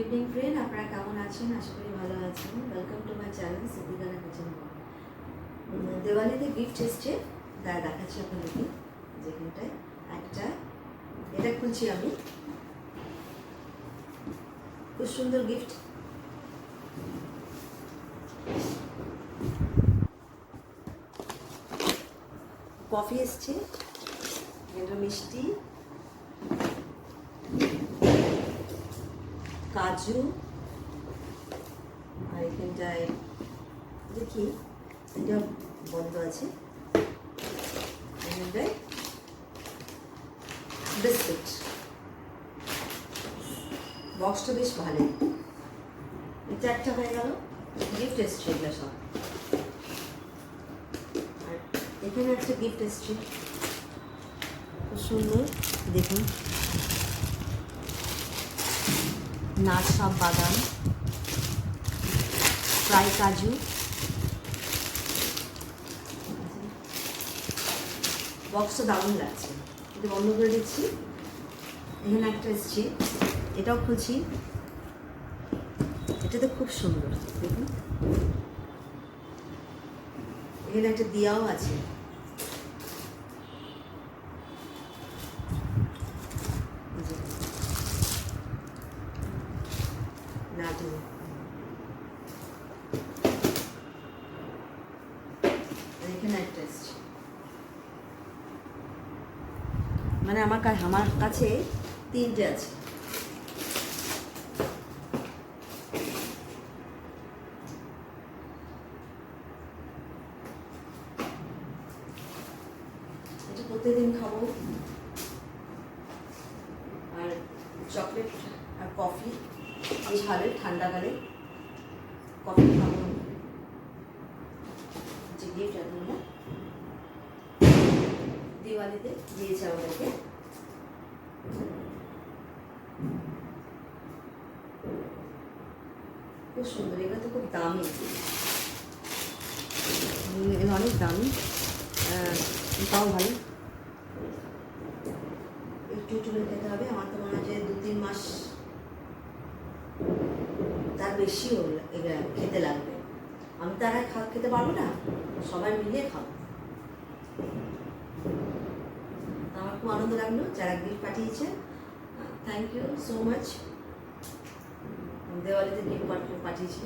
Evening friend আপনারা কেমন আছেন? আশা করি ভালো আছেন। Welcome to my channel Siddiqana kitchen দেওয়ালিতে gift এসছে। তা দেখাচ্ছি আপনাদেরকে যেখানটায়। একটা, এটা খুলছি আমি। খুব সুন্দর গিফট কফি এসছে। এটা মিষ্টি। কাজু, আর এখানটায় দেখি এটা বন্ধ আছে। এখানটায় বিস্কুট। বক্সটা বেশ ভালো। এটা একটা হয়ে গেল গিফট এসছে এগুলো সব। আর এখানে একটা গিফট এসছে। খুব সুন্দর, দেখুন। নাচ সব বাদাম ফ্রাই কাজু বক্সটা দারুণ লাগছে। এটা বন্ধ করে দিচ্ছি। এখানে একটা এসছি, এটাও খুলছি। এটা তো খুব সুন্দর, দেখুন। এখানে একটা দিয়াও আছে এই যে। মানে আমার আমার কাছে তিনটে আছে। এটা প্রত্যেকদিন খাব। আর চকলেট আর কফি ঝালে ঠান্ডাকালে কফি খাব যে গিফট আপনারা দিওয়ালিতে দিয়েছে আমাদেরকে খুব সুন্দর, এগুলো তো খুব দামি। অনেক দামি। তাও ভালো। একটু একটু খেতে হবে, আমার তো মনে হয় দু তিন মাস তার বেশিও খেতে লাগবে। আমি তো আর খেতে পারব না, সবাই মিলে খাব। আমার খুব আনন্দ লাগল, যারা গিফট পাঠিয়েছে থ্যাংক ইউ সো মাচ দেওয়ালিতে গিফট পাঠিয়েছে।